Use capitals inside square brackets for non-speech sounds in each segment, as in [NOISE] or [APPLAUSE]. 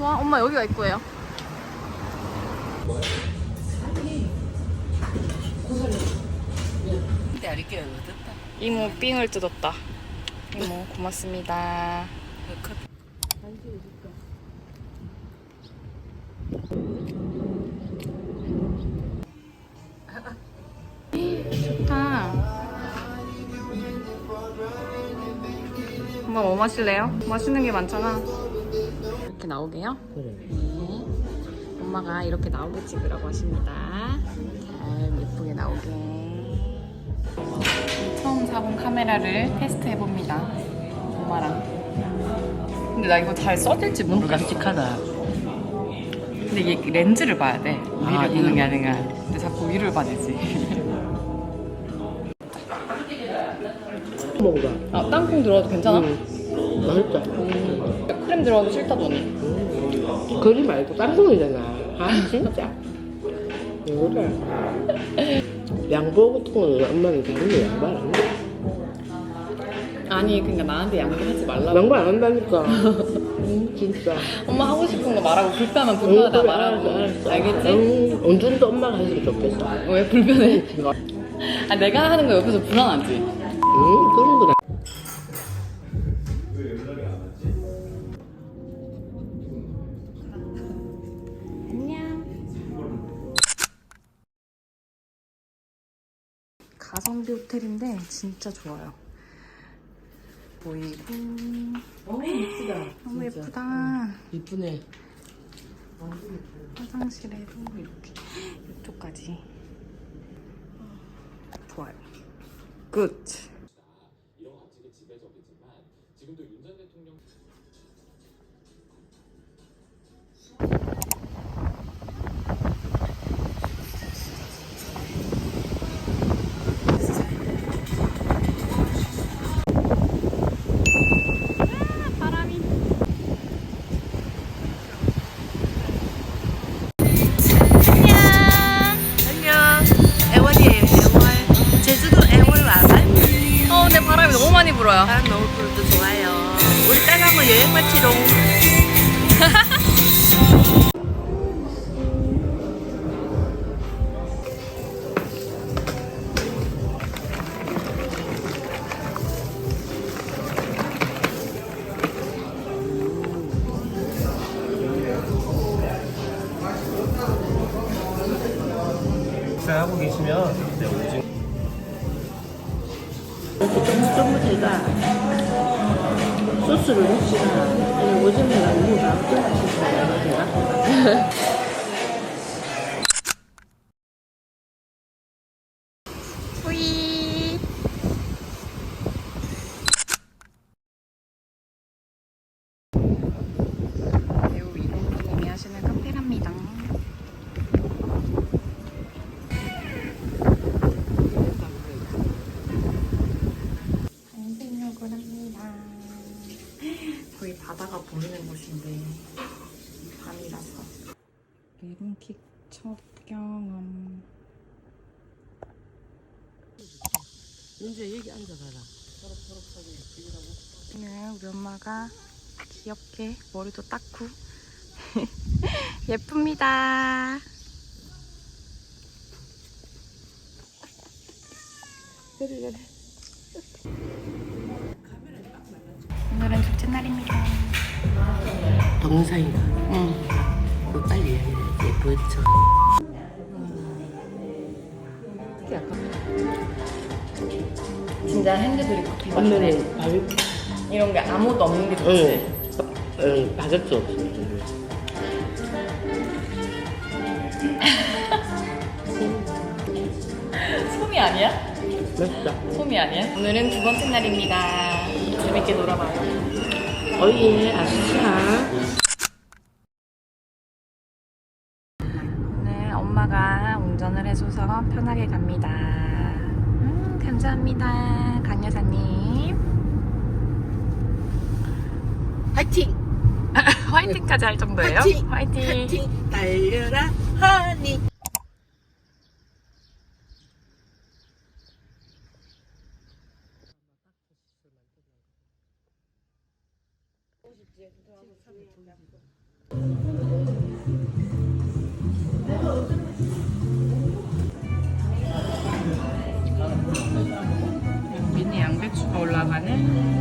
좋아. 엄마 여기가 입구예요. 이모 삥을 뜯었다. 이모 고맙습니다. 좋다. 엄마 뭐 마실래요? 맛있는 게 많잖아. 이렇게 나오게요? 그래. 네. 엄마가 이렇게 나오게 찍으라고 하십니다. 잘 예쁘게 나오게. 처음 사본 카메라를 테스트 해봅니다. 엄마랑. 근데 나 이거 잘 써질지 너무 모르겠어. 깜찍하다. 근데 이게 렌즈를 봐야 돼. 위를 아, 보는 게 이거. 아니라. 근데 자꾸 위를 봐야지. 먹어봐. 아, 땅콩 들어가도 괜찮아? 응. 맛있다. 크림 들어가도 싫다더니. 거리 말고 땅콩이잖아. 아, [LAUGHS] 진짜. 그래. 양보 같은 거는 엄마는 다른데 양보 안 한다. 아니, 그러니까 나한테 양보하지 말라고. 양보 안 한다니까. [LAUGHS] 음, 진짜. 엄마 하고 싶은 거 말하고 불편하면 불편하다 응, 그래, 말하고. 알았어, 알았어. 알겠지? 응, 언제도 엄마가 했으면 좋겠어. 왜 불편해? 아, 내가 하는 거 옆에서 불안하지? 응, 그런 거다. 성비 호텔인데 진짜 좋아요. 보이고 너무 예쁘다. 너무 예쁘다. 이쁘네. 화장실에도 이렇게 이쪽까지 좋아요. 끝. 마치롱. 식사하고 계시면 네, 오징어 전부 제가 소스를 혹시나. 오징어가 누구가 어떤 맛이 제가 후이. 배우 이동규님이 하시는 카페랍니다. 산생욕을 합니다. 거의 바다가 보이는 곳인데 밤이라서. 멜론킥 첫 경험. 이제 여기 앉아봐라. 오늘 우리 엄마가 귀엽게 머리도 닦고 [LAUGHS] 예쁩니다. 오늘은 둘째 날입니다. 동상이가 응. 그 빨리 이야기해야지. 그렇죠. 진짜 핸드드립 커피 맛. 오늘은 밥이 이런 게 아무도 없는 게 좋지. 응. 응, 받을 수 없어. 솜이 아니야? 맛있다. 솜이 아니야? 오늘은 두 번째 날입니다. 재밌게 놀아봐요. 어예, 아싸. 오늘 엄마가 운전을 해줘서 편하게 갑니다. 음, 감사합니다. 강 여사님. 화이팅! [LAUGHS] 화이팅까지 할 정도예요? 화이팅! 화이팅! 화이팅! 달려라, 하니. 미니 양배추가 올라가는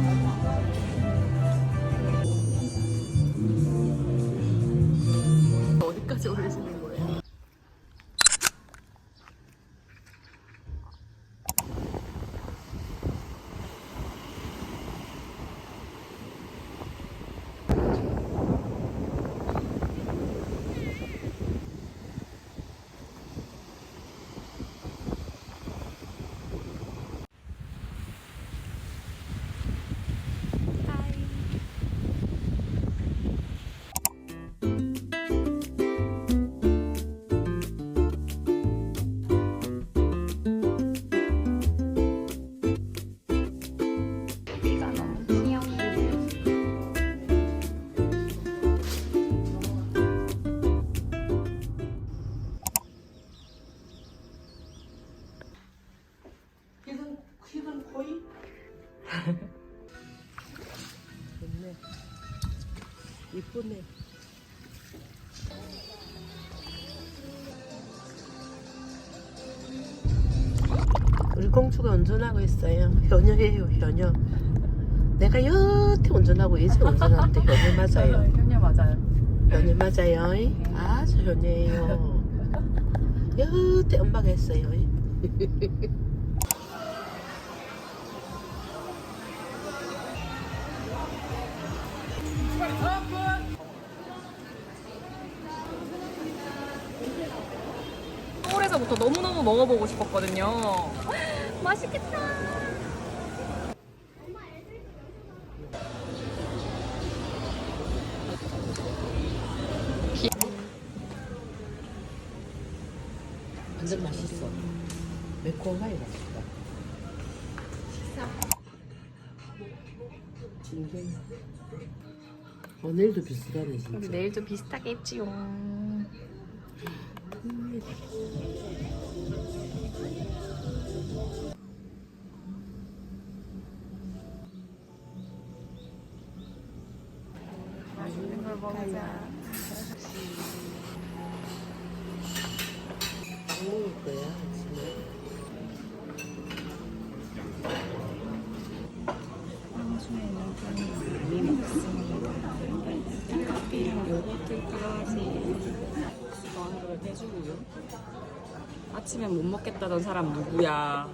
이쁘네. 우리 공주가 운전하고 있어요. 현녀예요, 현녀. 내가 여태 운전하고 이제 운전하는데 현녀 맞아요. [LAUGHS] 현녀 맞아요. 현녀 맞아요. 아주 현녀예요. [LAUGHS] 여태 엄마가 했어요. [LAUGHS] 너무너무 먹어보고 싶었거든요. [GASPS] 맛있겠다. 완전 맛있어. 매콤하게 맛있다. 진짜. 오늘도 비슷하네 진짜. 내일도 비슷하겠지요. 맛 먹을 거야 요거트까지. 저한 그릇 해주고요. 아침에 못 먹겠다던 사람 누구야?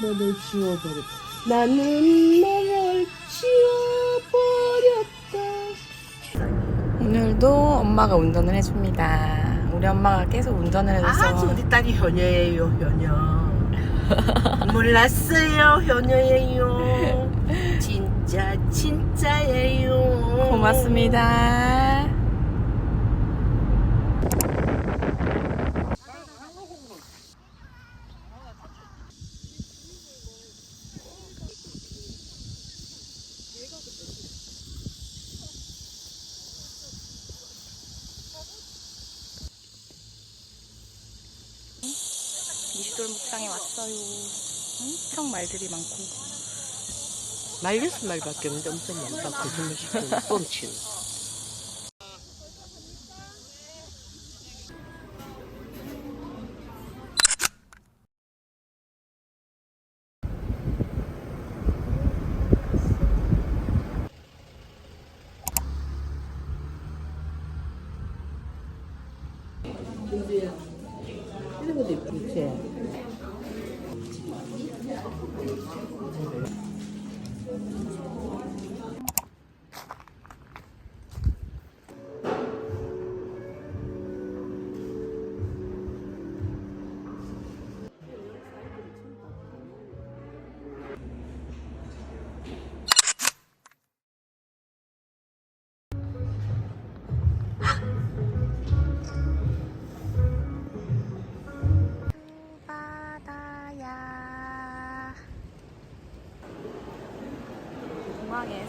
너를 지워버렸. 나는 너를 지워버렸다. 오늘도 엄마가 운전을 해줍니다. 우리 엄마가 계속 운전을 해줘서 아주 우리 딸이 현녀예요, 현녀. [LAUGHS] 몰랐어요, 현녀예요. 진짜 진짜예요. 고맙습니다. 목장에 왔어요. 엄청 말들이 많고. 말렸은 말밖에 없는데 엄청 많다. 거짓말 시키는 뻥치는. 이런 것도 이쁘지? Thank you.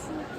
공